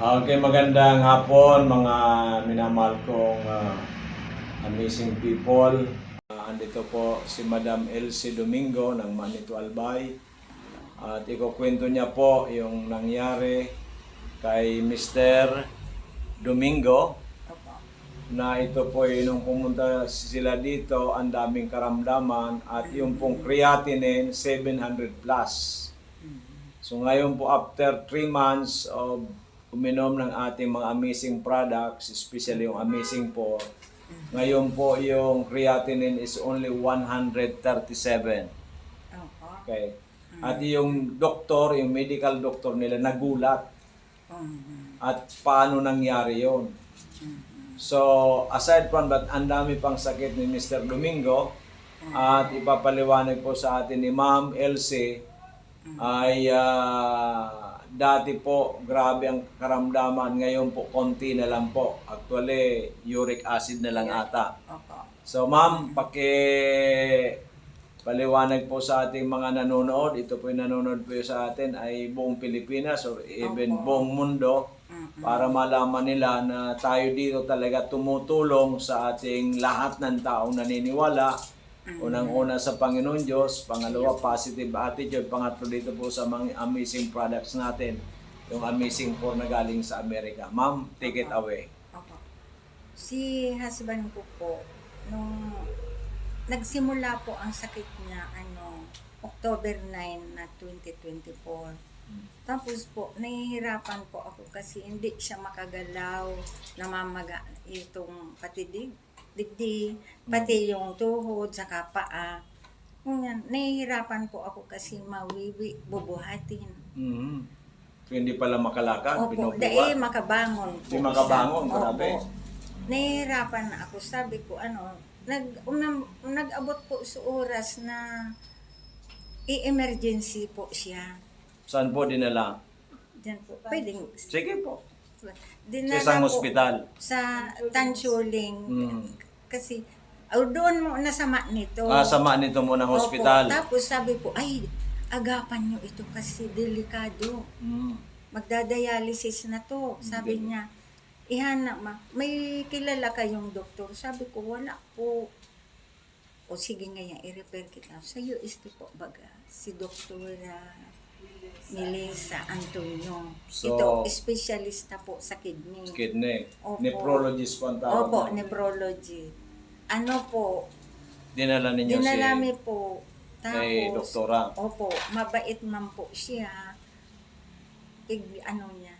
Okay, magandang hapon mga minamahal kong ah, amazing people. Ah, andito po si Madam Elsie Domingo ng Manito Albay. At ikukwento niya po yung nangyari kay Mr. Domingo na ito po ay nung pumunta sila dito, ang daming karamdaman at yung pong creatinine 700 plus. So ngayon po after 3 months of uminom ng ating mga amazing products, especially yung amazing po, ngayon po yung creatinine is only 137. Opo. Okay. At yung doktor, yung medical doctor nila nagulat Mhm. at paano nangyari yon. So, aside from that, ang dami pang sakit ni Mr. Domingo at ipapaliwanag po sa atin ni Ma'am Elsie ay ah, dati po grabe ang karamdaman, ngayon po konti na lang po. Actually, uric acid na lang ata. So, ma'am, paki paliwanag po sa ating mga nanonood. Ito po yung nanonood po sa atin ay buong Pilipinas or even Opo. buong mundo Mhm. para malaman nila na tayo dito talaga tumutulong sa ating lahat ng taong naniniwala. Unang-una sa Panginoon Diyos, pangalawa positive attitude, pangatlo dito po sa mga amazing products natin, yung amazing po na galing sa Amerika. Ma'am, take it away. Opo. Si husband ko po, nung nagsimula po ang sakit niya, ano, October 9 na 2024. Tapos po, nahihirapan po ako kasi hindi siya makagalaw, namamaga itong patidig, digdi, pati yung tuhod, saka paa. Ganyan, nahihirapan po ako kasi mawiwi, bubuhatin. Mhm. So, hindi pala makalakad, Opo, binubuhat. dahil makabangon po Di makabangon, siya. grabe. Opo. Nahihirapan na ako. Sabi ko, ano, nag, unang, nag-abot po sa oras na i-emergency po siya. Saan po dinala? Diyan po. Pwedeng. Sige po. Sa Dinala isang po ospital. Sa Tanchuling. Mm. Kasi, oh, doon mo nasama nito. Ah, sama nito muna ng Opo. hospital. Tapos sabi po, ay, agapan nyo ito kasi delikado. Mm. magdadialysis na to. Sabi Ganun. niya, ihana ma, may kilala kayong doktor. Sabi ko, wala po. O sige ngayon, i-repair kita. Sa UST po baga, si Dr. Melissa Antonio. So, Ito, specialista po sa kidney. Kidney. Opo. Nephrologist po ang tawag. Opo, na. nephrology. Ano po, Dinala ninyo dinalami si po. kay Tapos, doktora. Opo, mabait man po siya. Pig, ano niya.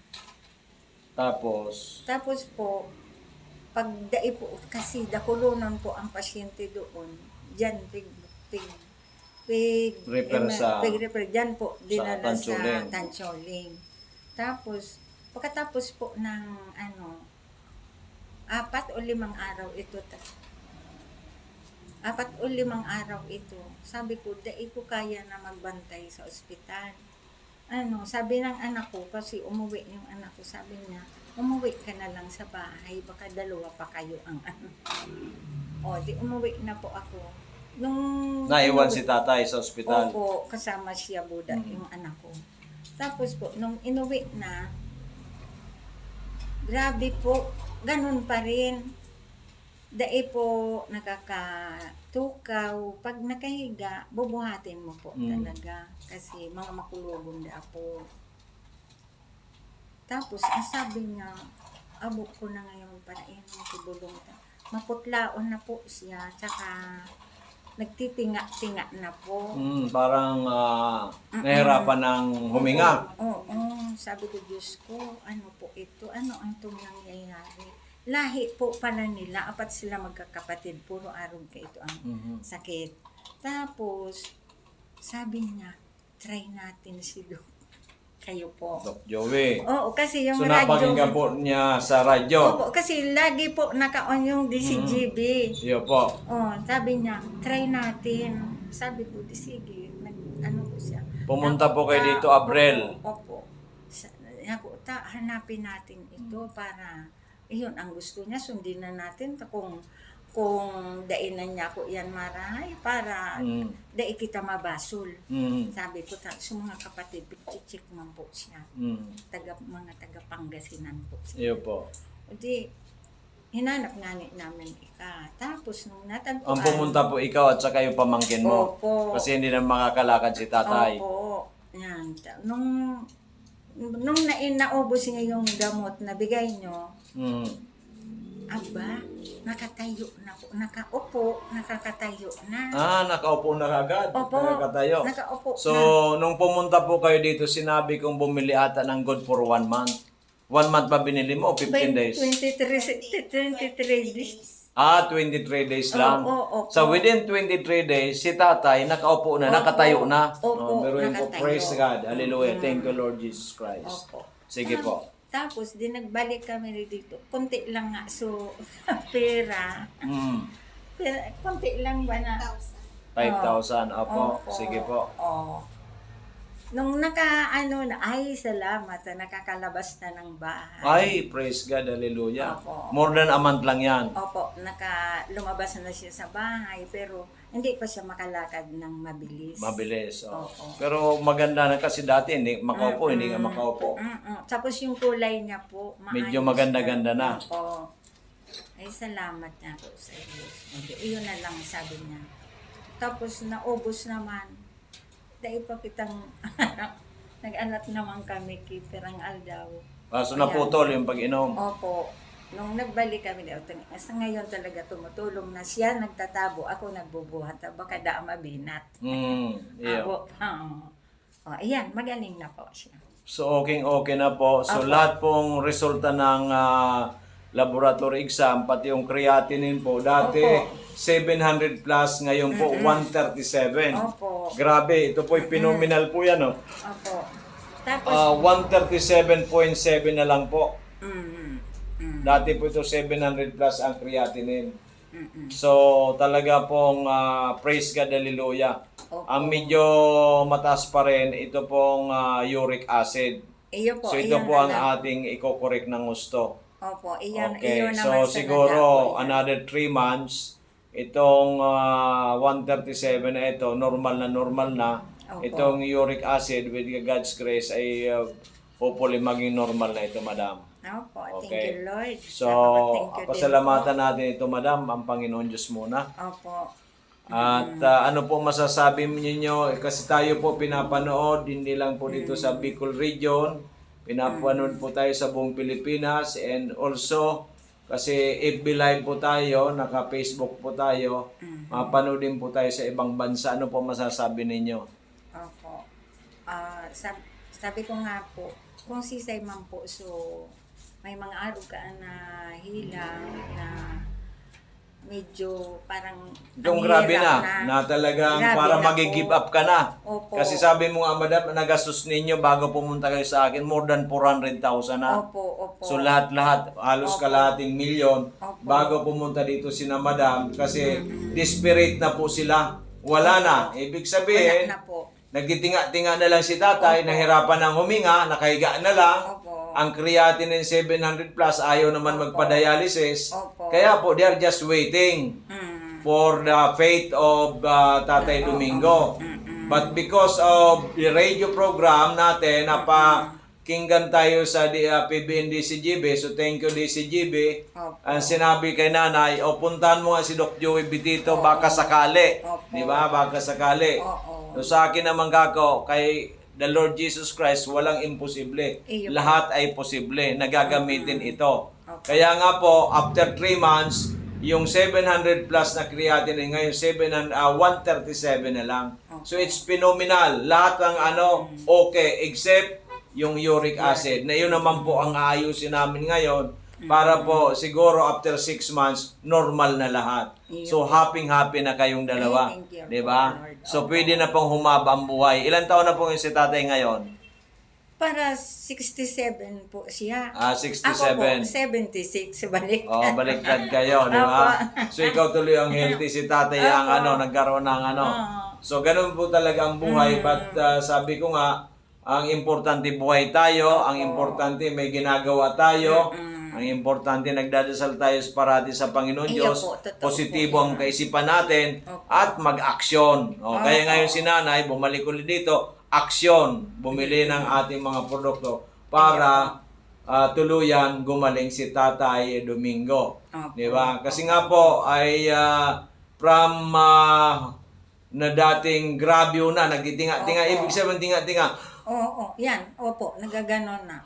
Tapos, Tapos po, pag dai po, kasi dakulunon po ang pasyente doon, dyan, pig, pig, pig, Refer eh, sa- pig refer, dyan po, dinala sa Tancholing. Tancholing. Tapos, pagkatapos po ng, ano, apat o limang araw ito, apat o limang araw ito, sabi ko, dai ko kaya na magbantay sa ospital ano, sabi ng anak ko, kasi umuwi yung anak ko, sabi niya, umuwi ka na lang sa bahay, baka dalawa pa kayo ang ano. O, di umuwi na po ako. Nung... naiwan si tatay sa ospital. Opo, kasama siya Buda, Mm. yung anak ko. Tapos po, nung inuwi na, grabe po, ganun pa rin. Dai po nakakatukaw. Pag nakahiga, bubuhatin mo po Mm. talaga. Kasi mga makulubong da po. Tapos, ang sabi niya, abo ko na ngayon para inom si Bulong. Maputlaon na po siya. Tsaka, nagtitinga-tinga na po. Mm, parang ah, nahirapan ng huminga. Oo, oo. sabi ko, Diyos ko, ano po ito? Ano ang itong nangyayari? Lahi po pala nila, apat sila magkakapatid, puro arog ka ito ang Mhm. sakit. Tapos, sabi niya, try natin si Doc. Kayo po. Doc Joey. Oo, kasi yung So radyo... napakinggan po niya sa radyo. Opo, kasi lagi po naka-on yung DCGB. Iyo po. Oh, sabi niya, try natin. Sabi ko, di sige, nag, ano ko siya. Pumunta po kayo dito, Abrel. Opo. opo. Sa, ako, ta, hanapin natin ito para, iyon ang gusto niya, sundin na natin. Ta- Kung kung dainan niya ko yan maray para Mm. dai kita mabasol. Mm. Sabi ko sa mga kapatid, check man po siya. Mm. Taga, mga taga Pangasinan po siya. Iyo po. O di, hinanap nga ni namin ika. Tapos nung natagpuan. Ang pumunta po ikaw at saka yung pamangkin mo. Opo. Kasi hindi na makakalakad si tatay. Opo. Yan. Nung, nung na, naubos niya yung gamot na bigay nyo, Mm. Aba, nakatayo na po. Nakaupo, nakakatayo na. Ah, nakaupo na kagad. Opo. Nakatayo. Nakaupo So, na. nung pumunta po kayo dito, sinabi kong bumili ata ng good for one month. One month ba binili mo o 15 days? 23, 23 days. Ah, 23 days lang. Oo, opo. So, within 23 days, si tatay nakaupo na, Opo. nakatayo na. Opo, Oh, meron po. nakatayo. Praise God. Hallelujah. Thank you, Lord Jesus Christ. Opo. Sige po. Tapos, di nagbalik kami dito. Kunti lang nga. So, pera. Mm. pera kunti lang ba na? 5,000. Opo. Opo. Sige po. Oo. Nung naka, ano na, ay, salamat, ah, nakakalabas na ng bahay. Ay, praise God. Hallelujah. Opo. More than a month lang yan. Opo, naka, lumabas na siya sa bahay, pero hindi pa siya makalakad ng mabilis. Mabilis. Oh. Oo. Pero maganda na kasi dati hindi makaupo, hindi nga makaupo. Mm-mm. Tapos yung kulay niya po, maayos Medyo maganda-ganda na. Opo. Ay, salamat niya po sa Diyos. Okay, iyon na lang sabi niya. Tapos naubos naman. Dahil pa kitang nag-anak naman kami kay Perang Aldaw. Ah, so naputol yung pag-inom. Opo. Nung nagbalik kami daw, sa ngayon talaga tumutulong na siya nagtatabo, ako nagbubuhat. Baka da mabinat. Mm, yeah. Ako, oo. Oh, ayan, magaling na po siya. So okay okay na po. So Apo. lahat pong resulta ng ah, laboratory exam, pati yung creatinine po, dati Opo. 700 plus, ngayon po 137. Opo. Grabe, ito po phenomenal po yan. Oh. Opo. Tapos, Ah, 137.7 na lang po. Dati po ito 700 plus ang creatinine. So talaga pong ah, praise God, hallelujah. Opo. Ang medyo mataas pa rin, ito pong ah, uric acid. Iyo po, So ito po ang lang. ating iko-correct ng gusto. Opo, iyan, Okay, iyon so naman sa siguro another 3 months, itong ah, 137 na ito, normal na normal na. Opo. Itong uric acid with God's grace ay uh, hopefully maging normal na ito, madam. Opo, thank Okay. you Lord. So, Salamat, thank you din pasalamatan natin ito, madam, ang Panginoon Diyos muna. po. Opo. At ah, ano po masasabi ninyo? Kasi tayo po pinapanood, hindi lang po dito sa Bicol region. Pinapanood po tayo sa buong Pilipinas and also kasi FB Live po tayo, naka-Facebook po tayo. Mapanood din po tayo sa ibang bansa. Ano po masasabi ninyo? Opo. Ah, sab- sabi ko nga po, kung sisay man po, so may mga ka na hilang na medyo parang Yung grabe hirap na, na talagang Grabe para na mag-give up ka na. Opo. Kasi sabi mo nga, madam, nagastos ninyo bago pumunta kayo sa akin, more than 400,000 na. Opo, opo. So lahat-lahat, halos Opo. kalahating milyon Opo. bago pumunta dito si na madam kasi desperate na po sila. Wala na. Ibig Wala sabihin, na po. Nagtitinga-tinga na lang si tatay, nahirapan ng huminga, nakahiga na lang. Opo. Ang creatinine 700 plus, ayaw naman Opo. magpa-dialysis. Opo. Kaya po, they are just waiting Mm. for the fate of uh, Tatay Domingo. But because of the radio program natin, napakinggan tayo sa uh, PBN DCGB, so thank you DCGB. Opo. Ang sinabi kay nanay, o puntahan mo nga si Doc Joey Bitito, baka sakali. Opo. Di ba? Baka sakali. Oo. So sa akin naman kako, kay the Lord Jesus Christ, walang imposible. Iyo. Lahat ay posible. Nagagamitin ito. Okay. Kaya nga po, after 3 months, yung 700 plus na creatinine ngayon, 700, ah, 137 na lang. So it's phenomenal. Lahat ng ano, okay, except yung uric acid. Na yun naman po ang aayusin namin ngayon para po siguro after 6 months, normal na lahat. So happy-happy na kayong dalawa. Ay, thank you, Di ba? Lord. So pwede na pong humaba ang buhay. Ilan taon na po yung si tatay ngayon? Para 67 po siya. Ah, Ako po, 67. 76. Balik. Oh, baliktad kayo, di ba? So ikaw tuloy ang healthy, si tatay ang ano, nagkaroon ng ano. Oo. So ganun po talaga ang buhay, but uh, sabi ko nga, ang importante buhay tayo, ang importante may ginagawa tayo, ang Ang importante, nagdadasal tayo parati sa Panginoon Iyo Diyos. po, totoo Positibo po ang yan. kaisipan natin Opo. at mag-aksyon. O, kaya ngayon si nanay, bumalik ulit dito, aksyon. Bumili ng ating mga produkto para ah, tuluyan gumaling si Tatay Domingo. Opo. Di ba? Kasi nga po ay ah, from ah, na dating grabyo na, nagtitinga-tinga. Opo. Ibig sabihin tinga-tinga. Oo, yan. Opo, nagaganon na.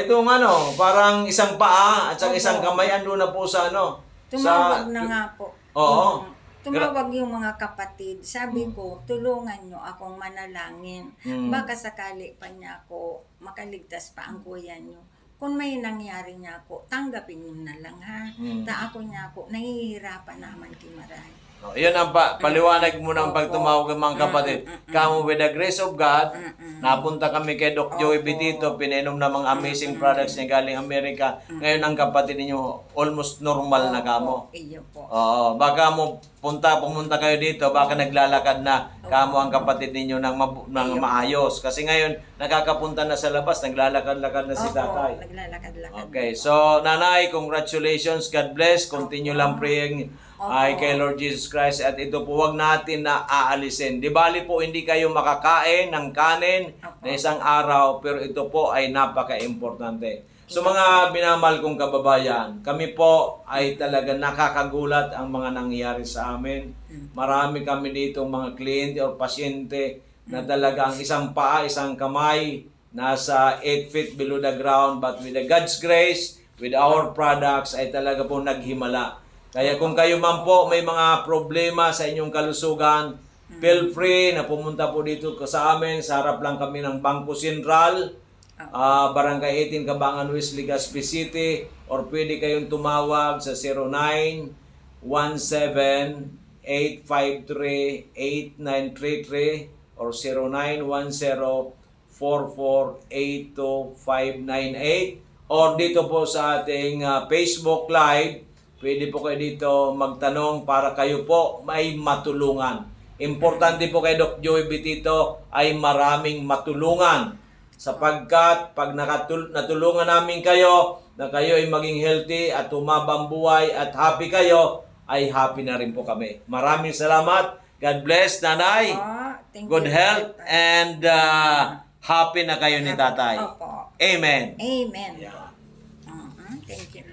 Itong ano, parang isang paa at saka Opo. isang kamay ando na po sa ano. Tumawag na nga po. Oo. Mm. Tumawag yung mga kapatid. Sabi ko, tulungan nyo akong manalangin. Mm. Baka sakali pa niya ako makaligtas pa ang kuya nyo. Kung may nangyari niya ako, tanggapin nyo na lang ha. Mm. Ta ako niya ako, nahihirapan naman kimaray. Oh, yun ang pa, paliwanag mo ng pagtumawag ng mga kapatid. Mm, mm, mm. Kamu with the grace of God, napunta kami kay Doc Joey. Bitito, pinainom na mga amazing products niya galing Amerika. Ngayon ang kapatid ninyo, almost normal na kamo. Iyo po. Oo, baka mo punta, pumunta kayo dito, baka naglalakad na kamo ang kapatid ninyo ng, mabu- ng maayos. Kasi ngayon, nakakapunta na sa labas, naglalakad-lakad na si Opo, tatay. naglalakad-lakad. Okay, so nanay, congratulations, God bless. Continue lang praying ay kay Lord Jesus Christ at ito po wag natin na aalisin. Di bali po hindi kayo makakain ng kanin na isang araw pero ito po ay napaka-importante. So mga binamahal kong kababayan, kami po ay talaga nakakagulat ang mga nangyayari sa amin. Marami kami dito mga kliyente o pasyente na talaga ang isang paa, isang kamay, nasa 8 feet below the ground but with the God's grace, with our products ay talaga po naghimala. Kaya kung kayo man po may mga problema sa inyong kalusugan, feel free na pumunta po dito sa amin. Sa harap lang kami ng Bangko Sentral, ah, Barangay 18, Cabangan West, Legazpi City, or pwede kayong tumawag sa 09 17 853 8933 or 0910 4482 or dito po sa ating ah, Facebook Live Pwede po kayo dito magtanong para kayo po may matulungan. Importante po kay Doc Joey Bitito ay maraming matulungan. Sapagkat pag nakatul- natulungan namin kayo na kayo ay maging healthy at tumabang buhay at happy kayo, ay happy na rin po kami. Maraming salamat. God bless, Nanay. Oh, Good you. health and uh, happy na kayo ni Tatay. Opo. Amen. Amen. Yeah. Mhm, Thank you, Lord.